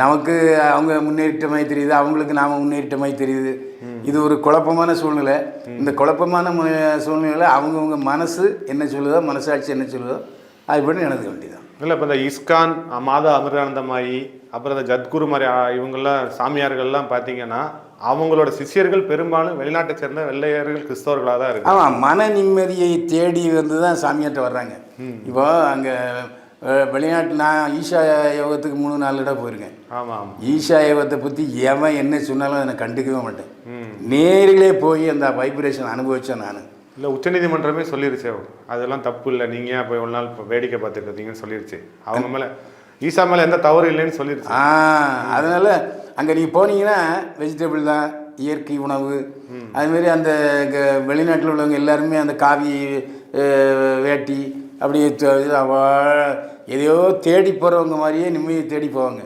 நமக்கு அவங்க முன்னேறிட்ட மாதிரி தெரியுது அவங்களுக்கு நாம முன்னேறிட்ட மாதிரி தெரியுது. இது ஒரு குழப்பமான சூழ்நிலை. இந்த குழப்பமான சூழ்நிலையில் அவங்கவுங்க மனசு என்ன சொல்லுதோ மனசாட்சி என்ன சொல்லுதோ அதுபடி நடக்க வேண்டியதான் இல்லை இப்போ இந்த இஸ்கான் மாதா அமிர்தானந்தமாயி அப்புறம் இந்த ஜத்குரு மாதிரி இவங்கெல்லாம் சாமியார்கள்லாம் பார்த்தீங்கன்னா அவங்களோட சிஷ்யர்கள் பெரும்பாலும் வெளிநாட்டை சேர்ந்த வெள்ளையர்கள் கிறிஸ்தவர்களாக தான் இருக்கு ஆமாம் மன நிம்மதியை தேடி வந்து தான் சாமியார்ட்ட வர்றாங்க. இப்போ அங்கே வெளிநாட்டு நான் ஈஷா யோகத்துக்கு மூணு நாலு இடம் போயிருக்கேன். ஆமாம் ஈஷா யோகத்தை பற்றி எவன் என்ன சொன்னாலும் அதை கண்டுக்கவே மாட்டேன். நேரிலே போய் அந்த வைப்ரேஷன் அனுபவித்தேன் நான். இல்லை உச்சநீதிமன்றமே சொல்லிருச்சே அதெல்லாம் தப்பு இல்லை. நீங்கள் அப்போ இவ்வளோ நாள் வேடிக்கை பார்த்துட்டு இருந்தீங்கன்னு சொல்லிருச்சு. அவங்க மேலே ஈசா மேலே எந்த தவறு இல்லைன்னு சொல்லிருச்சு. ஆ அதனால் அங்கே நீங்கள் போனீங்கன்னா வெஜிடபிள் தான் இயற்கை உணவு. அதுமாரி அந்த இங்க வெளிநாட்டில் உள்ளவங்க எல்லாருமே அந்த காவி வேட்டி அப்படி எதையோ தேடி போகிறவங்க மாதிரியே நிம்மதியை தேடி போவாங்க.